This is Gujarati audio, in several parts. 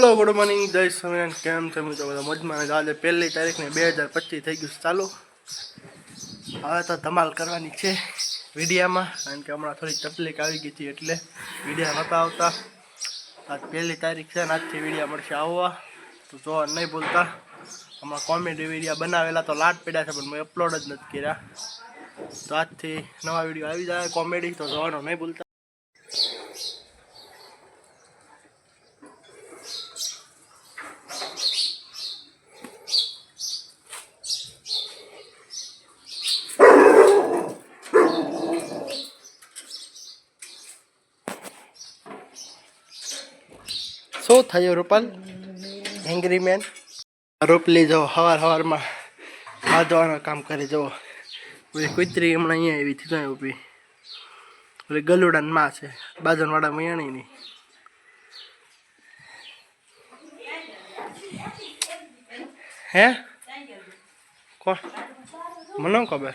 હેલો ગુડ મોર્નિંગ જય સ્વામિનારાયણ. કેમ છે મિત્રો બધા? મોજમાં આજે પહેલી તારીખને બે હજાર પચીસ થઈ ગયું ચાલુ. હવે તો ધમાલ કરવાની છે વિડીયામાં, કારણ કે હમણાં થોડી તકલીફ આવી ગઈ હતી એટલે વિડીયા નહોતા આવતા. આજ પહેલી તારીખ છે ને આજથી વિડીયા મળશે આવવા. તો જોવા નહીં ભૂલતા હમણાં કોમેડી વિડીયા બનાવેલા તો લાટ પડ્યા છે, પણ મેં અપલોડ જ નથી કર્યા. તો આજથી નવા વીડિયો આવી જાય કોમેડી, તો જોવાનો નહીં ભૂલતા. શું થયું રૂપલ. એંગ્રી મેન રૂપલી જો હવાર હવારમાં બાંધવાનું કામ કરે જો. પછી કુતરી હમણાં અહીંયા આવી હતી ત્યાં ઊભી. ઓલી ગલુડા માં છે. બાજનવાડા મયાણી ની હે? કોણ? મને ખબર.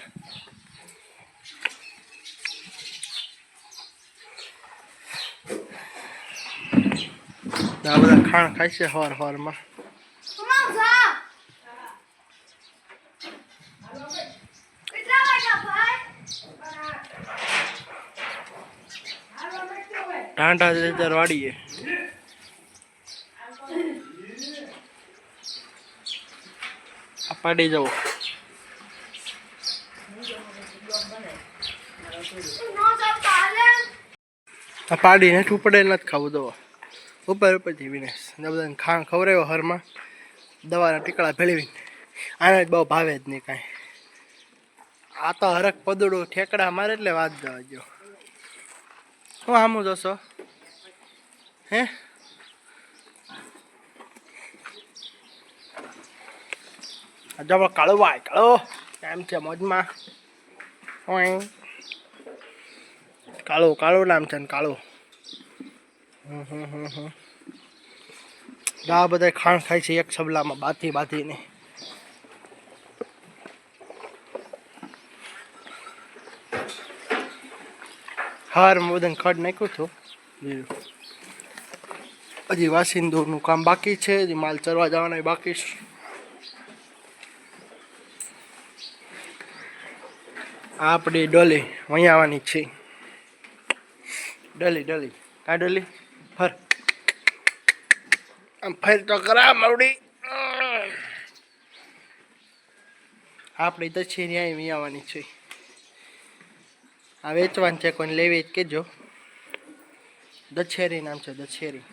આ બધા ખાણ ખાય છે હવાર હવારમાં. ટાંટા હજાર વાડીએ આ પાડી જવો. આ પાડી હેઠું પડે નથી ખાવું દવા. ઉપર ઉપરથી વિનેશ ને બધાને ખાણ ખવરાયો હરમાં. દવાના ટીકડા ભેળવીને. આને બહુ ભાવે જ નહીં કાંઈ. આ તો હરક પદડું ઠેકડા મારે એટલે વાત જવા જો શું આમું જોશો? હે? જબર કાળો ભાઈ, કાળો. એમ છે મોજમાં? કાળો કાળો નામ છે ને કાળો. આ બધા ખાણ ખાય છે એક સબલામાં બાથી બાથીને હાર બધાને ખડ નાખ્યું હતું. હજી વાસિંદોનું કામ બાકી છે, હજી માલ ચરવા જવાના બાકી છે. આપણી ડોલી અહીં આવવાની છે. ડોલી ડોલી. કા ડોલી? ફર આમ ફેર તો કરા મવડી આપણી ને આવી આવવાની છે. આ વેચવાનું છે કોઈને લેવી જ કેજો દશેરી નામ છે, દશેરી.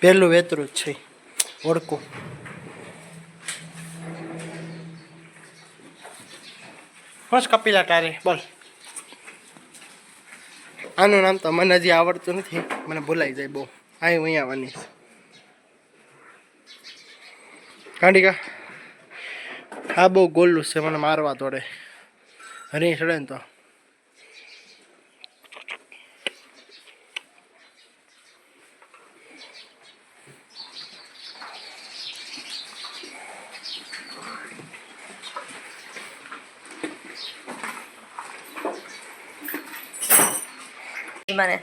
પહેલું વેતરું જ છે ઓળખું બસ કપિલા તારે, બોલ. આનું નામ તો મને હજી આવડતું નથી. મને ભૂલાઈ જાય બહુ. આ હું અહીંયા આવવાની કાંડિકા હા બહુ ગોલ્લું છે મને મારવા તોડે હરી ચડે ને તો. મને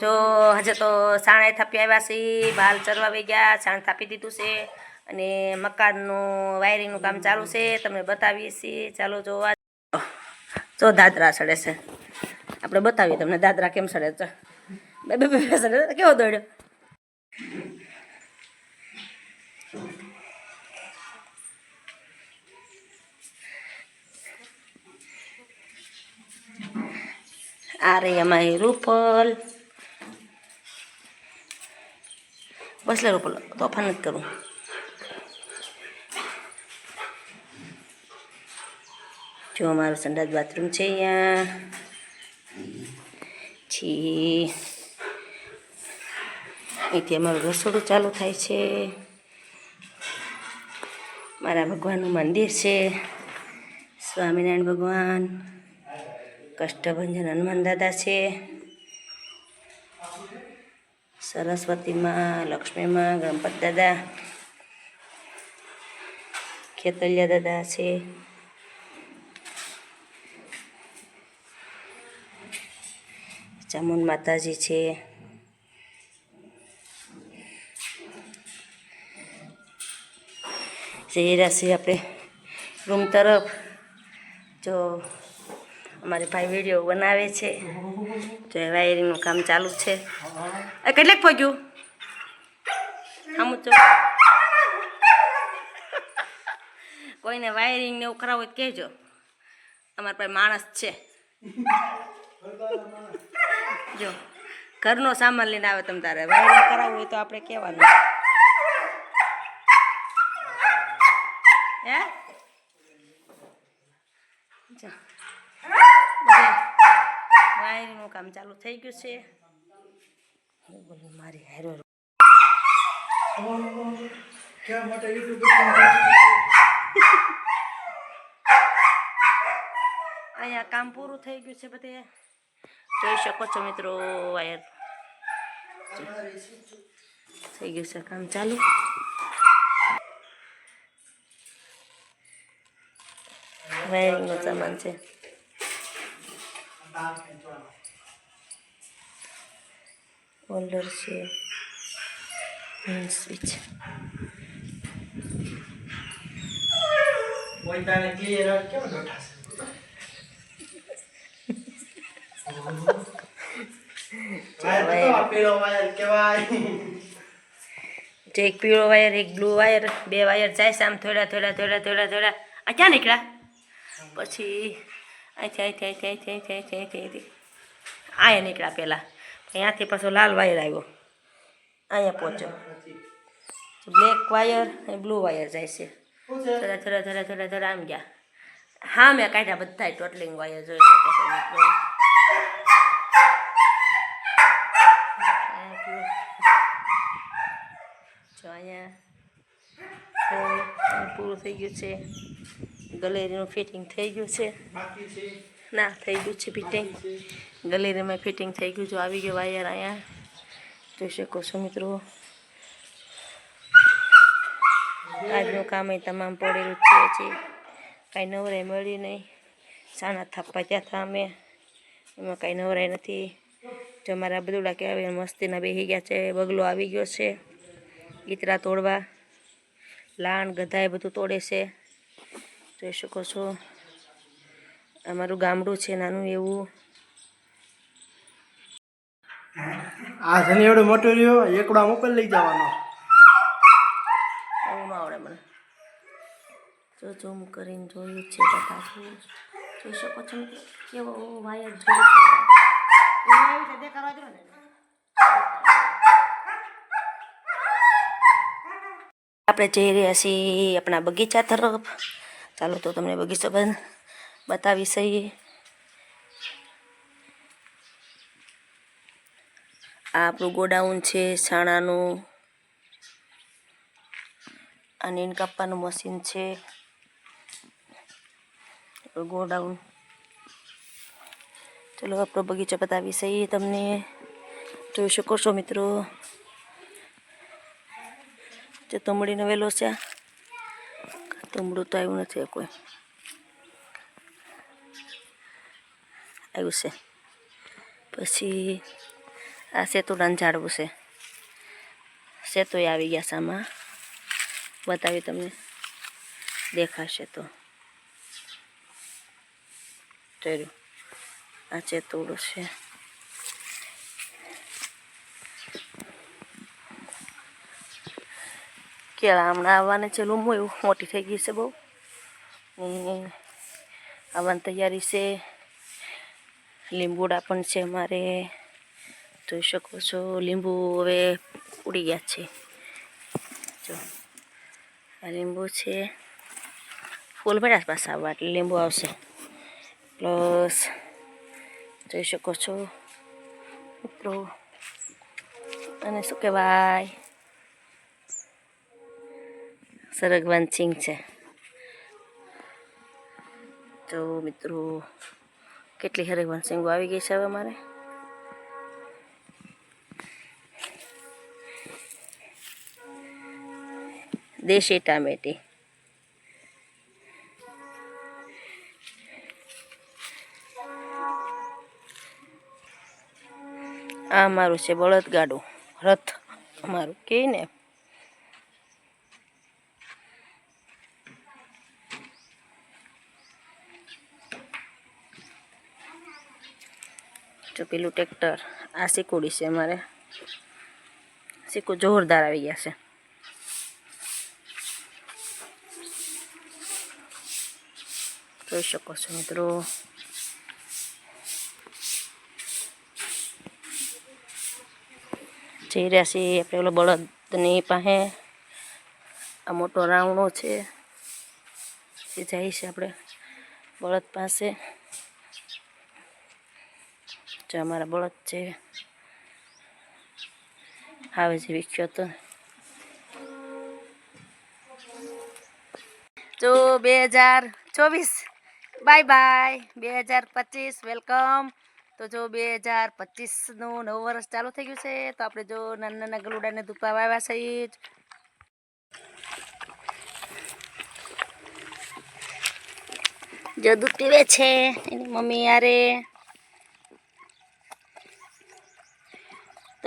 જો હજે તો સાણે થાપી આવ્યા છે બાલ ચરવા વહી ગયા સાણ થાપી દીધું છે અને મકાનનું વાયરિંગનું કામ ચાલુ છે તમને બતાવીએ છીએ ચાલો જોવા જો દાદરા સડે છે આપણે બતાવીએ તમને દાદરા કેમ સડે છે બે કેવો દોડ્યો આ રહી અમારી રૂપલ બસ લે રૂપલ તોફાન જ કરું જો અમારું સંડાસ બાથરૂમ છે અહીંયા છી અહીંથી અમારું રસોડું ચાલુ થાય છે. મારા ભગવાનનું મંદિર છે. સ્વામિનારાયણ ભગવાન. કષ્ટભંજન હનુમાન દાદા છે. સરસ્વતીમાં, લક્ષ્મીમાં, ગણપત દાદા, ખેતલિયા દાદા છે. ચામુંડ માતાજી છે. રહ્યા છીએ આપણે રૂમ તરફ જો અમારી ભાઈ વીડિયો બનાવે છે. તો એ વાયરિંગનું કામ ચાલુ છે. એ કેટલેક પહોંચ્યું આમ તો કોઈને વાયરિંગ ને એવું કરાવવું હોય કહેજો. અમારા પાસે માણસ છે. જો, ઘરનો સામાન લઈને આવે તમ તારે. વાયરિંગ કરાવવું હોય તો આપણે કહેવાનું. હે? જો. વાયરિંગનું કામ ચાલુ થઈ ગયું છે. મારી હારો અહીંયા કામ પૂરું થઈ ગયું છે બધે. જોઈ શકો છો મિત્રો વાયર થઈ ગયું છે કામ ચાલુ. વાયરિંગનો સામાન છે. હોલ્ડર છે. સ્વિચ ક્લિયર કેમ વાયર જે એક પીળો વાયર એક બ્લુ વાયર બે વાયર જાય આમ થોડા થોડા થોડા થોડા થોડા. આ ક્યાં નીકળ્યા? પછી અહીંથી અહીંથી અહીંથી અહીંથી અહીંથી અહીંથી અહીંથી અહીંથી અહીંયા નીકળ્યા પહેલાં અહીંયાથી પાછો લાલ વાયર આવ્યો. અહીંયા પહોંચ્યો. બ્લેક વાયર અને બ્લુ વાયર જાય છે. થોડા થોડા થોડા થોડા થોડા આમ ગયા. હા મેં કાઢ્યા બધા ટોટલિંગ વાયર જોઈ શકો છો. જો અહીંયા પૂરું થઈ ગયું છે. ગલેરીનું ફિટિંગ થઈ ગયું છે. ના, થઈ ગયું છે ફિટિંગ ગલેરીમાં ફિટિંગ થઈ ગયું જો આવી ગયો વાયર અહીંયા. જોઈ શકો છો મિત્રો. આજનું કામ એ તમામ પડેલું છે હજી. કાંઈ નવરાઈ મળી નહીં. સાના થાપા ત્યાં હતા અમે. એમાં કાંઈ નવરાઈ નથી. જો અમારા કે કહેવાય મસ્તીના બેસી ગયા છે. બગલો આવી ગયો છે. ઈતરા તોડવા. લાણ ગધાએ બધું તોડે છે. જોઈ શકો છો. અમારું ગામડું છે નાનું એવું. આ જણી એવડો મોટો રહ્યો એકડો આમ ઉપર લઈ જવાનો. એવું ન આવડે મને. જો ઝૂમ કરીને જોયું છે બધા જોઈ શકો છો કેવો વાયર ને આપણે જઈ રહ્યા છીએ આપણા બગીચા તરફ. ચાલો તો તમને બગીચો પણ બતાવી શકીએ આ આપણું ગોડાઉન છે, છાણાનું, આ નીન કાપવાનું મશીન છે. ગોડાઉન. ચલો આપણો બગીચો બતાવી શકીએ તમને. જોઈ શકો છો મિત્રો. જે તમડીનો વેલો છે. તમડું તો આવ્યું નથી કોઈ. આવ્યું છે. પછી આ સેતુડાનું ઝાડવું છે. સેતુએ આવી ગયા આમાં. બતાવી તમને. દેખાશે તો. જોયું આ ચેતુડું છે. કેળા હમણાં આવવાને છે લૂમો એવું મોટી થઈ ગઈ છે બહુ. આવવાની તૈયારી છે. લીંબુડા પણ છે અમારે જોઈ શકો છો, લીંબુ હવે ઉડી ગયા છે. જો, આ લીંબુ છે. ફૂલ ભર્યા પાસે આવવા એટલે લીંબુ આવશે. પ્લસ જોઈ શકો છો. મિત્રો, અને શું કહેવાય? સરગવાન સિંગ છે. તો મિત્રો, કેટલી હરગવાન સિંગો આવી ગઈ છે હવે મારે? દેશી ટામેટી. આ અમારું છે બળદગાડું. રથ. અમારું. કે ને? જો પેલું ટ્રેક્ટર, આ સિકુડી છે અમારે. સિકુ જોરદાર આવી ગયા છે. જોઈ શકો છો મિત્રો. જઈ રહ્યા છીએ આપણે ઓલો બળદની પાસે. આ મોટો રાવણો છે. એ જાય છે આપણે બળદ પાસે. જો અમારા બળદ છે. આવે છે વિખ્યો તો. જો, બે હજાર ચોવીસ. Bye bye. બે હજાર પચીસ, વેલકમ. તો જો, બે હજાર પચીસનું નવું વર્ષ ચાલુ થઈ ગયું છે, તો આપણે જો નાના નાના ગલુડાને દુપાવા આવ્યા છીએ જો દૂધ પીવે છે, એની મમ્મી યારે.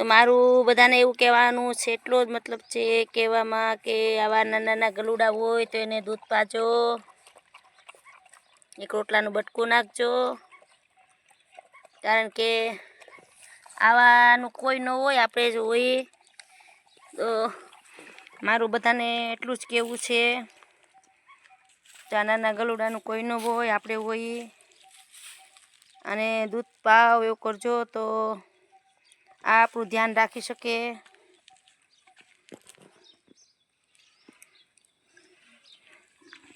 મારું બધાને એવું કહેવાનું છે, એટલો જ મતલબ છે કહેવામાં કે આવા નાના નાના ગલુડા હોય તો એને દૂધ પાજો, એક રોટલાનું બટકું નાખજો. કારણ કે આવાનું કોઈ ન હોય, આપણે જ હોય. તો મારું બધાને એટલું જ કહેવું છે. ત્યાં નાના ગલુડાનું કોઈ ન હોય, આપણે હોય. અને દૂધ પાવ એવું કરજો તો આ આપણું ધ્યાન રાખી શકે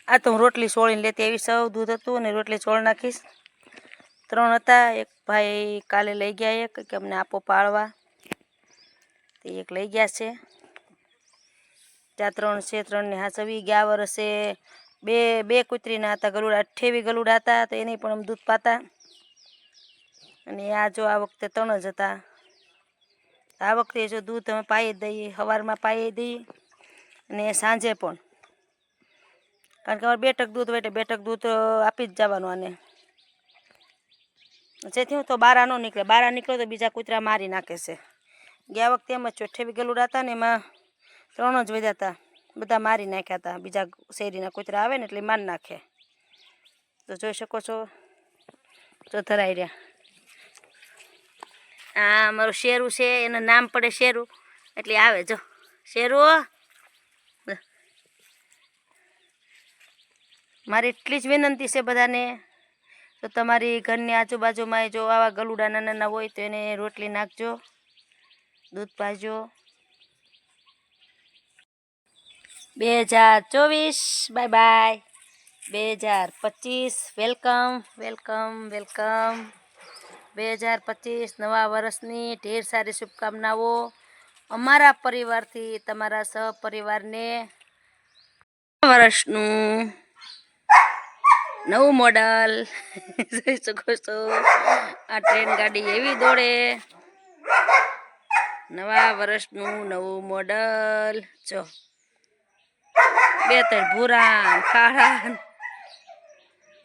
આ તો હું રોટલી સોળીને લેતી આવી સૌ દૂધ હતું અને રોટલી સોળ નાખીશ. ત્રણ હતા. એક ભાઈ કાલે લઈ ગયા એક, કે અમને આપો પાળવા. તે એક લઈ ગયા છે. ત્યાં ત્રણ છે, ત્રણને હાચવી ગયા વર્ષે બે બે કૂતરીના હતા ગલુડા અઠ્ઠેવી ગલુડા હતા, તો એને પણ અમે દૂધ પાતા. અને આ જો આ વખતે ત્રણ જ હતા. આ વખતે જો દૂધ અમે પાઈ દઈએ સવારમાં પાઈ દઈએ અને સાંજે પણ. કારણ કે અમારે બેટક દૂધ હોય એટલે બેટક દૂધ આપી જ જવાનું આને. જેથી હું તો બારા ન નીકળે. બારા નીકળે તો બીજા કૂતરા મારી નાખે છે. ગયા વખતે એમ જ ચોઠ્ઠેવી ગલુડા હતા ને એમાં ત્રણ જ વધ્યા હતા. બધા મારી નાખ્યા હતા. બીજા શેરીના કૂતરા આવે ને એટલે મારી નાખે. તો જોઈ શકો છો તો ધરાઈ રહ્યા. આ અમારું શેરું છે, એનું નામ પડે શેરું. એટલે આવે, જો. શેરું મારી એટલી જ વિનંતી છે બધાને. તો તમારી ઘરની આજુબાજુમાં જો આવા ગલુડા નાના નાના હોય, તો એને રોટલી નાખજો, દૂધ પાજો. બે હજાર ચોવીસ બાય બાય બે હજાર પચીસ, વેલકમ વેલકમ વેલકમ. બે હજાર પચીસ નવા વર્ષની ઢેર સારી શુભકામનાઓ અમારા પરિવારથી, તમારા સહપરિવારને. વર્ષનું નવું મોડલ. જોઈ શકો છો, આ ટ્રેન ગાડી એવી દોડે. નવા વર્ષનું નવું મોડલ. જો, બે ત્રણ ભૂરા કાળા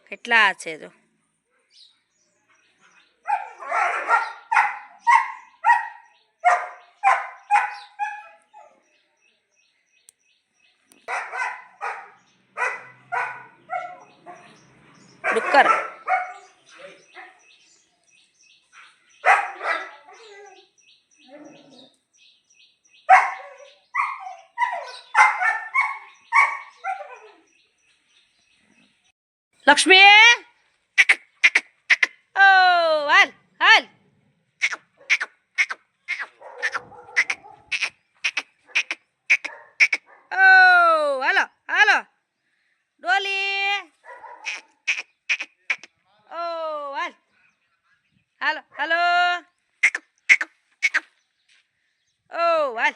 કેટલા છે, જો. ડુક્કર લક્ષ્મી Well,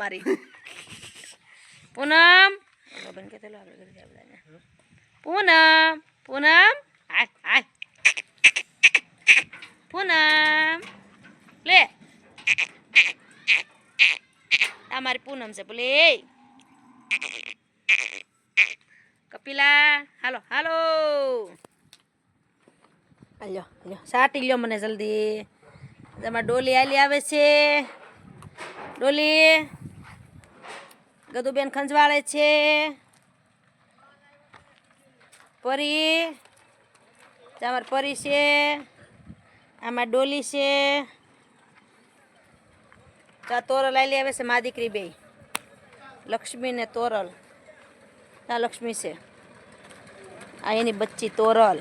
અમારી પૂનમ બન કે ચાલો આપણે ઘરે જઈએ બધાને. પૂનમ પૂનમ હાય હાય પૂનમ લે આ મારી પૂનમ છે બોલે કપિલા હાલો હાલો હાલ્યો હાલ્યો સાટી લ્યો મને જલ્દી તમારે ડોલી આલી આવે છે ડોલી ગદુબેન ખંજવાળે છે. પરી. ચામર પરી છે. આમાં ડોલી છે. ત્યાં તોરલ આલી આવે છે મા દીકરી બે લક્ષ્મી ને તોરલ. આ લક્ષ્મી છે. આ એની બચ્ચી તોરલ.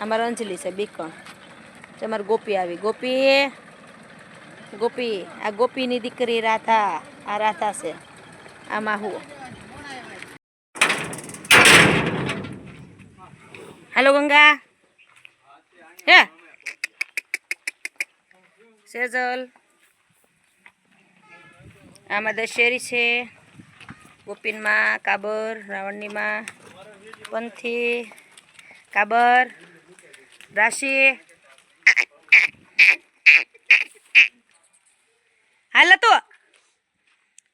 અમારા અંજલી છે બીકણ. તમારે ગોપી આવી. ગોપી. ગોપી, આ ગોપીની દીકરી રાધા. આ રાધા છે. આમાં હું હાલો ગંગા હે સેજલ આમાં દશેરી છે ગોપીનમાં કાબર રાવણની માં પંથી કાબર રાશિ હા, લતો.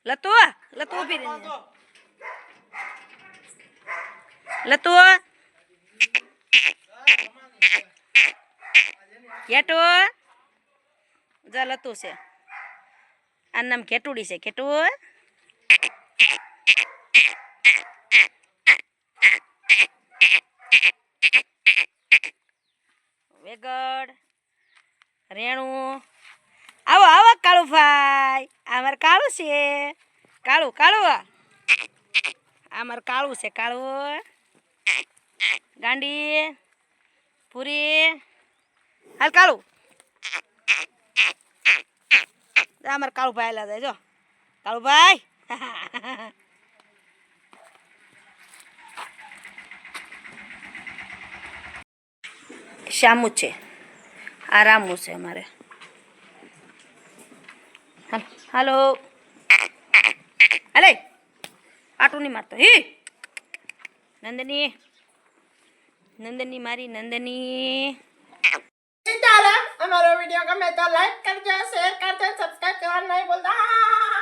લતો. લતો ઊભી રહી લતો ઘેટો જા લતું છે. આ નામ ઘેટુડી છે. ઘેટુ વેગડ. રેણું. આવો આવો કાળુ ભાઈ અમારે કાળું છે. કાળું કાળું આ મારે કાળું છે, કાળું ગાંડી, પૂરી. હાલ કાળું. આ મારે કાળું ભાઈ જાય જો. કાળું ભાઈ. શ્યામુ છે. આ રામુ છે અમારે. હાલો. અલે, આટું નહીં મારતો, હી. નંદની નંદની મારી, નંદની. અમારો વીડિયો ગમે તો લાઈક કરજો શેર કરજો સબસ્ક્રાઈબ કરવાનું નહીં ભૂલતા.